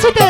বলছি তো আমি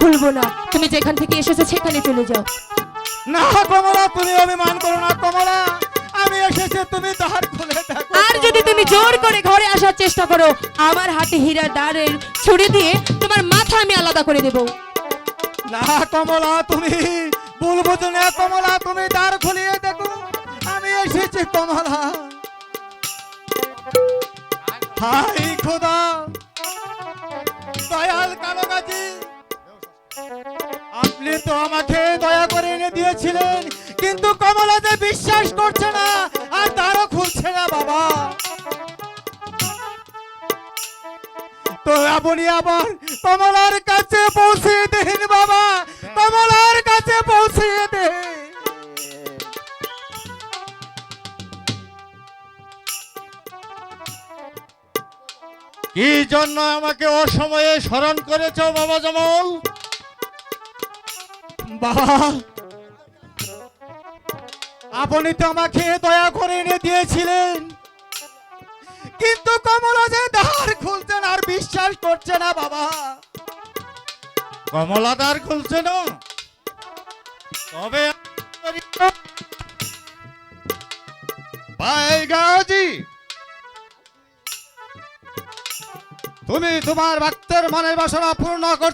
খুলবো না। তুমি যেখান থেকে এসেছ সেখানে চলে যাও। না কমলা তুমি অভিমান করো না কমলা। আমি এসেছি তুমি দ্বার খুলে দেখো। আর যদি তুমি জোর করে ঘরে আসার চেষ্টা করো আমার হাতে হীরার দ্বারের ছুরি দিয়ে তোমার মাথা আমি আলাদা করে দেবো। না কমলা তুমি ভুল বুঝো না কমলা তুমি দ্বার খুলিয়ে দেখো। আমি এসেছি কমলা। হাই খোদা। আপনি তো আমাকে দয়া করে এনে দিয়েছিলেন, কিন্তু কমলা যে বিশ্বাস করছে না, আর দ্বারও খুলছে না বাবা। তো আপনি আবার, কমলার কাছে পৌঁছে দিন বাবা, কমলার কাছে পৌঁছে দিন কি জন্য আমাকে অসময়ে স্মরণ করেছ বাবা জমল? বাবা। আপনি তো আমাকে দয়া করে এনে দিয়েছিলেন। কিন্তু কমলা যে দ্বার খুলছে না আর বিশ্বাস করছে না বাবা। কমলা দ্বার খুলছে না। তবে তুমি তোমার ভক্তের মনের বাসনা পূর্ণ করতে